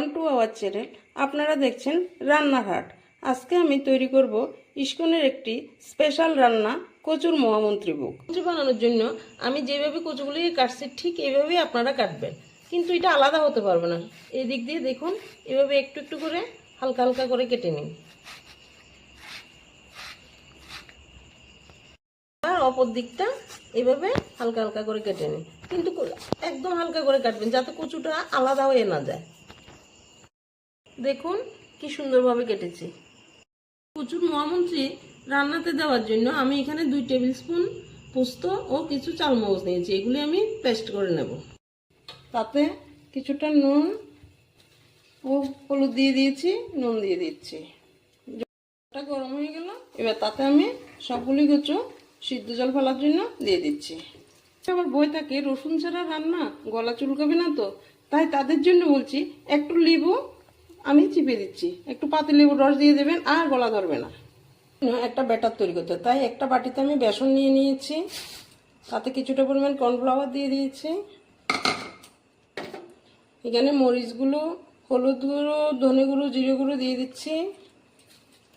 Welcome to our channel আপনারা দেখছেন রান্নার হাট আজকে আমি তৈরি করব ইস্কনের একটি স্পেশাল রান্না কচুর মহামন্ত্রী ভোগ। কচু বানানোর জন্য আমি যেভাবে কচুগুলিকে কাটছি ঠিক এইভাবেই আপনারা কাটবেন। কিন্তু এটা আলাদা হতে পারবে না। এই দিক দিয়ে দেখুন, এভাবে একটু একটু করে হালকা হালকা করে কেটে নিন। আর অপর দিকটা এভাবে হালকা হালকা করে কেটে নিন। কিন্তু একদম হালকা করে কাটবেন যাতে কচুটা আলাদা হয়ে না যায়। দেখুন কি সুন্দরভাবে কেটেছে। প্রচুর মহামন্ত্রী রান্নাতে দেওয়ার জন্য আমি এখানে দুই টেবিল স্পুন পোস্ত ও কিছু চালমগজ নিয়েছি। এগুলি আমি পেস্ট করে নেব। তাতে কিছুটা নুন ও হলুদ দিয়ে দিয়েছি, নুন দিয়ে দিচ্ছি। জলটা গরম হয়ে গেল, এবার তাতে আমি সবগুলি কচু সিদ্ধ জল ফেলার জন্য দিয়ে দিচ্ছি। আমার বই থাকে, রসুন ছাড়া রান্না গলা চুলকাবে না তো, তাই তাদের জন্য বলছি, একটু লেবু আমি চিপে দিচ্ছি। একটু পাতি লেবুর রস দিয়ে দেবেন, আর গলা ধরবে না। একটা ব্যাটার তৈরি করতে তাই একটা বাটিতে আমি বেসন নিয়ে নিয়েছি। তাতে কিছুটা পরিমাণ কর্নফ্লাওয়ার দিয়ে দিয়েছি। এখানে মরিচগুলো, হলুদ গুঁড়ো, ধনে গুঁড়ো, জিরে গুঁড়ো দিয়ে দিচ্ছি।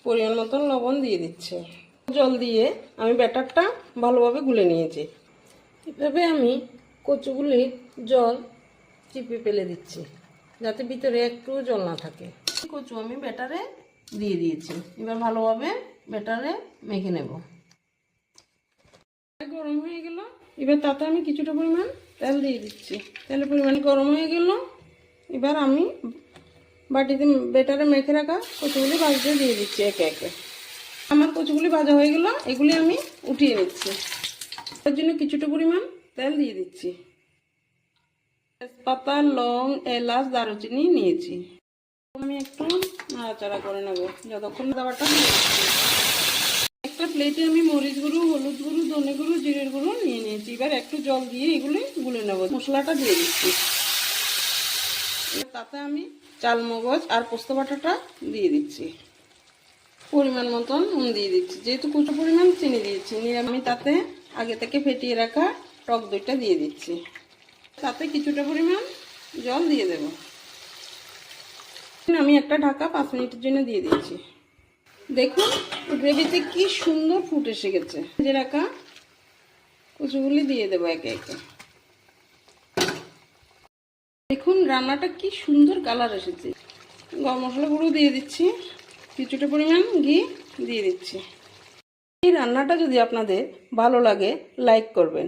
পরিমাণ মতন লবণ দিয়ে দিচ্ছি। জল দিয়ে আমি ব্যাটারটা ভালোভাবে গুলে নিয়েছি। এভাবে আমি কচুগুলির জল চিপে ফেলে দিচ্ছি। যাতে ভিতরে একটু জল না থাকে। কচু আমি ব্যাটারে দিয়ে দিয়েছি। এবার ভালোভাবে ব্যাটারে মেখে নেব। গরম হয়ে গেল। এবার তাতে আমি কিছুটা পরিমাণ তেল দিয়ে দিচ্ছি। তেলের পরিমাণ গরম হয়ে গেল। এবার আমি বাটিতে বেটারে মেখে রাখা কচুগুলি ভাজতে দিয়ে দিচ্ছি একে একে। আমার কচুগুলি ভাজা হয়ে গেল। এগুলি আমি উঠিয়ে নিচ্ছি। তার জন্য কিছুটা পরিমাণ তেল দিয়ে দিচ্ছি। তেজপাতা লং এলাচ দারুচিনি নিয়েছি। আমি একটু নাড়াচাড়া করে নেব, যতক্ষণ দাবাটা একটা প্লেটে আমি মরিচ গুঁড়ো, হলুদ গুঁড়ো, ধনে গুঁড়ো, জিরের গুঁড়ো নিয়ে নিয়েছি। এবার একটু জল দিয়ে এগুলি গুলে নেব, মশলাটা দিয়ে দিচ্ছি। তাতে আমি চালমগজ আর পোস্ত বাটাটা দিয়ে দিচ্ছি। পরিমাণ মতন নুন দিয়ে দিচ্ছি। যেহেতু প্রচুর পরিমাণ চিনি দিয়েছি নিয়ে আমি তাতে আগে থেকে ফেটিয়ে রাখা টক দইটা দিয়ে দিচ্ছি। তাতে কিছুটা পরিমাণ জল দিয়ে দেব। আমি একটা ঢাকা পাঁচ মিনিটের জন্য দিয়ে দিয়েছি। দেখুন, গ্রেভিতে কি সুন্দর ফুট এসে গেছে। যে রাখা কচুগুলি দিয়ে দেবো একে একে। দেখুন, রান্নাটা কি সুন্দর কালার এসেছে। গরম মশলা গুঁড়ো দিয়ে দিচ্ছি। কিছুটা পরিমাণ ঘি দিয়ে দিচ্ছি। এই রান্নাটা যদি আপনাদের ভালো লাগে, লাইক করবেন।